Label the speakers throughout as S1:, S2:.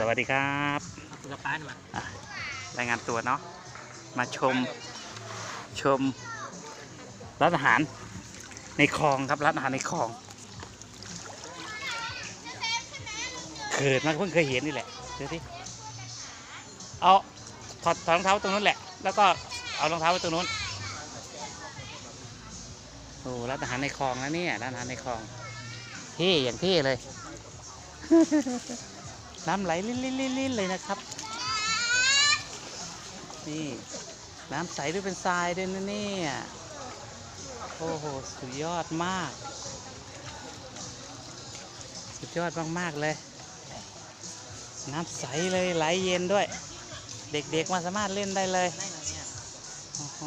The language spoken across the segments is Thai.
S1: สวัสดีครับ
S2: คุณป้าหน่อย
S1: รายงานตัวเนาะ มาชม ชมร้านอาหารในคลองครับร้านอาหารในคลองเกิดมาเพิ่งเคยเห็นนี่แหละดี๋ยวที่เอาถอดถอดรองเท้าตรงนู้นแหละ แล้วก็เอารองเท้าไว้ตรงนู้นโอ้ร้านอาหารในคลองนะเนี่ยร้านอาหารในคลองเท่อย่างเท่เลย น้ำไหลลิ้นๆเลยนะครับ นี่น้ำใสด้วยเป็นทรายด้วยนะเนี่ยโอ้โห สุดยอดมาก สุดยอดมาก ๆ เลย น้ำใสเลยไหลเย็นด้วย เด็ก ๆ มาสามารถเล่นได้เลยโอ้โห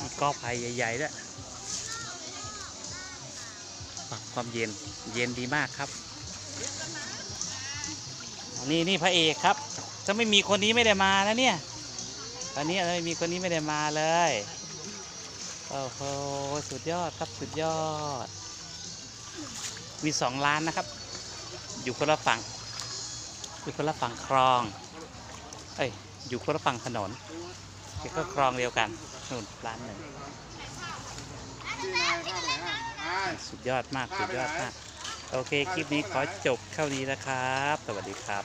S1: มีกอไผ่ใหญ่ ๆ ด้วยความเย็น เย็นดีมากครับ นี่นี่พระเอกครับถ้าไม่มีคนนี้ไม่ได้มานะเนี่ย ตอนนี้ไม่มีคนนี้ไม่ได้มาเลยโอ้โหสุดยอดครับสุดยอด มีสองร้านนะครับ อยู่คนละฝั่งอยู่คนละฝั่งคลองเอ้ยอยู่คนละฝั่งถนนแต่ก็คลองเดียวกันนู่นร้านหนึ่งสุดยอดมากสุดยอดมาก โอเค คลิปนี้ขอจบเท่านี้นะครับ สวัสดีครับ